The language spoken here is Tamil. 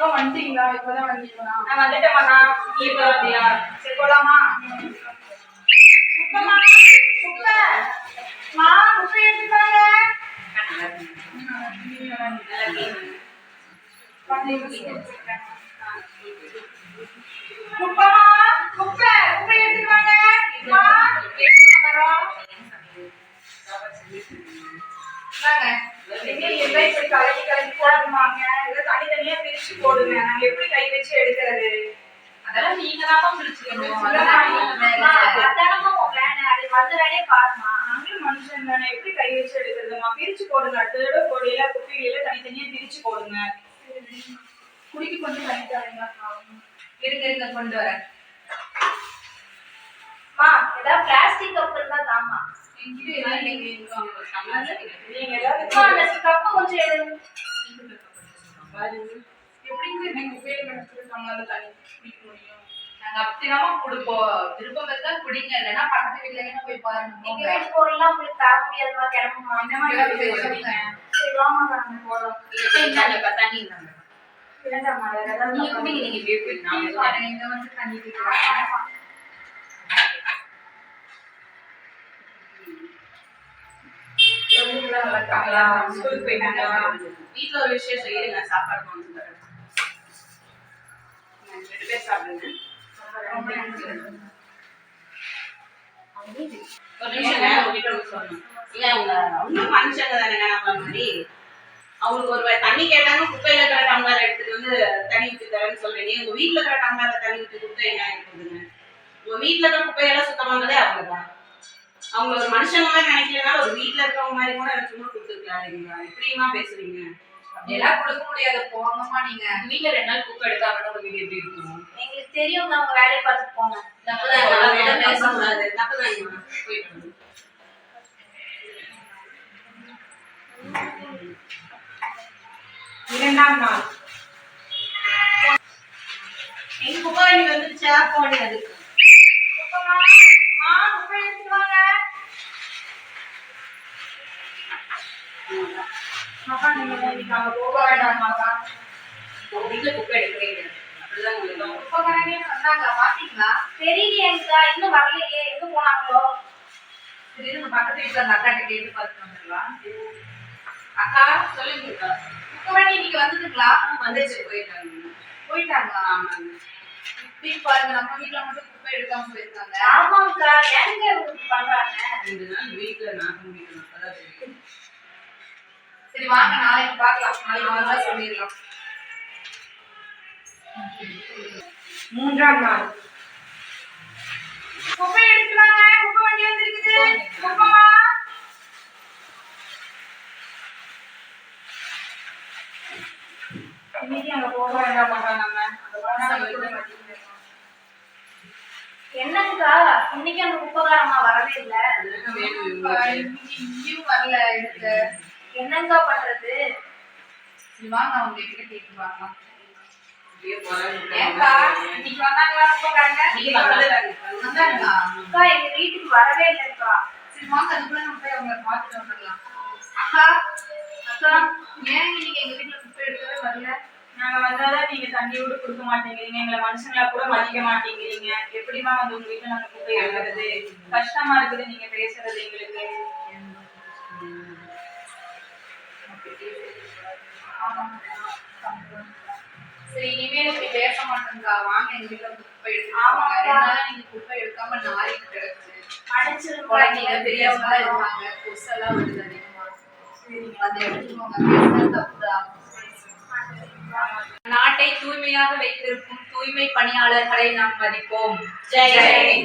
அப்புறம் வந்துட்டீங்களா? இப்பதான் வந்தீங்களா? நான் வந்துட்டேம்மா நீ வந்தியா? சரி போலாமா? குப்பை மா குப்பை. எடுத்துக்காங்க குப்பமா குப்பை குப்பை. எடுத்துக்காங்க மா வரோம். கலக்கி கலக்கி போடணுமாங்க? இதை தனித்தனியா பிரிச்சு போடுங்க. நாங்க எப்படி கை வச்சு எடுக்கிறது? அதெல்லாம் நீங்க தான் பிரிச்சுக்கணும். அது வந்த வேலையை பாரும்மா. நாங்களும் மனுஷன் தானே. எப்படி கை வச்சு எடுக்கிறதுமா? பிரிச்சு போடுங்க. அடுத்ததோட பொடியில குப்பையில தனித்தனியா பிரிச்சு போடுங்க. குடிக்கு கொஞ்சம் தனி தரீங்களா இருங்க இருங்க. கொண்டு வரேன். குடிங்க. இல்லைன்னா பக்கத்து வீட்டுல போய் பாருங்க. உங்களுக்கு தர. இந்த மாதிரி சரி, நாங்க cup குடிங்க நீங்க இப்படியே போய் நான் பாருங்க இங்க வந்து தண்ணி குடிக்கிறாங்க நல்லா இருக்காங்களா? ஸ்கூலுக்கு போயிட்டாங்களா? வீட்டுல ஒரு விசேஷம் இருங்க சாப்பாடு கொண்டு வந்து தரேன். ரெண்டு பேர் சாப்பிடுங்க. ஒரு நிமிஷம் உங்ககிட்ட சொல்லணும். இல்ல அவங்க அவங்களும் மனுஷங்க தானேங்க நம்மள மாதிரி அவங்களுக்கு ஒரு தண்ணி கேட்டாங்க குப்பையில இருக்கிற டம்ளர் எடுத்துட்டு வந்து தண்ணி ஊத்தி தரேன்னு சொல்றீங்க. உங்க வீட்டுல இருக்கிற டம்ளர்ல தண்ணி ஊத்தி கொடுத்தா என்ன இருக்குதுங்க உங்க வீட்டுல இருக்கிற குப்பையெல்லாம் சுத்தம் பண்ணதே அவங்கதான். அவங்க ஒரு மனுஷங்க மாதிரி நினைக்கலனால ஒரு வீட்ல இருக்கவங்க மாதிரி கூட சும்மா கொடுத்துருக்கலாம் எப்படிமா பேசுறீங்க? அப்படியெல்லாம் கொடுக்க முடியாது. போங்கம்மா நீங்க. வீட்ல ரெண்டு நாள் குப்பை எடுக்காம ஒரு வீடு எப்படி இருக்கும்? எங்களுக்கு தெரியும் அவங்க வேலையை பார்த்துட்டு போங்க. தப்புதான் பேசக்கூடாது தப்புதான் போயிட்டு. இரண்டாம் நாள். எங்க குப்பை வந்துருச்சா? போனி அதுக்கு குப்பைம்மா, மா, குப்பை எடுத்துட்டு வாங்க. அக்கா நீங்க இன்னைக்கு அங்க போக வேண்டாமாக்கா உங்க வீட்ல குப்பை எடுக்கிறீங்க அப்படிதான் உங்களுக்கு உப்பக்காரங்க வந்தாங்க பாத்தீங்களா தெரியலையேங்கக்கா, இன்னும் வரலையே எங்க போனாங்களோ சரி பக்கத்து வீட்டுல அந்த அக்காட்ட கேட்டு பார்த்து வந்துடலாம் அக்கா சொல்லுங்கக்கா குப்பை வண்டி இன்னைக்கு வந்ததுங்களா வந்துச்சு போயிட்டாங்க போயிட்டாங்களா ஆமாங்க இப்படி பாருங்க நம்ம வீட்டுல மட்டும் குப்பை எடுக்காம போயிருக்காங்க ஆமாங்கக்கா ஏங்க இவங்க இப்படி பண்றாங்க? ரெண்டு நாள் வீட்ல நான் முடிக்கணும் அப்பதான் சரி வாங்க நாளைக்கு பார்க்கலாம். நாளைக்கு வந்தா சொல்லிடலாம். மூன்றாம் நாள். குப்பை எடுத்துட்டு வாங்க குப்பை வண்டி வந்திருக்குது. குப்பைமா இன்னைக்கு அங்க போக வீட்டுல மாட்டிக்கிட்டு என்னங்கக்கா இன்னைக்கு அந்த குப்பைக்காரம்மா வரவே இல்ல. இன்னைக்கு இங்கேயும் வரல எடுக்க என்னங்கக்கா பண்றது? வாங்க அவங்க கிட்ட கேட்டு பார்க்கலாம். போறாங்க. இன்னைக்கு வந்தாங்களா. வந்தாங்களா? அக்கா எங்க வீட்டுக்கு வரவே இல்லைங்கக்கா சரி வாங்க அதுக்குள்ள நம்ம போய் அவங்களை பார்த்துட்டு வந்துடலாம். அக்கா அக்கா. ஏன் இன்னைக்கு எங்க வீட்டுல குப்பை எடுக்கவே வரல? நாங்க வந்தாதான் நீங்க தண்ணி கூட கொடுக்க மாட்டேங்கிறீங்க. எங்களை மனுஷங்களா கூட மதிக்க மாட்டேங்கிறீங்க. எப்படிமா வந்து உங்க வீட்டுல நாங்க குப்பை எடுக்கிறது? கஷ்டமா இருக்குது நீங்க பேசுறது எங்களுக்கு. சரி இனிமேல் இப்படி பேச மாட்டேங்கா. வாங்க எங்க வீட்டுல குப்பை நாளா நீங்க குப்பை எடுக்காம நாரிட்டு கிடக்கு. அடிச்சிருக்கா குழந்தைங்க பெரியவங்க இருப்பாங்க கொசெல்லாம் வருது அதிகமா அதை எடுத்துக்கோங்க. பேசுறது தப்புதான் நாட்டை தூய்மையாக வைத்திருக்கும் தூய்மை பணியாளர்களை நாம் மதிப்போம். ஜெய்.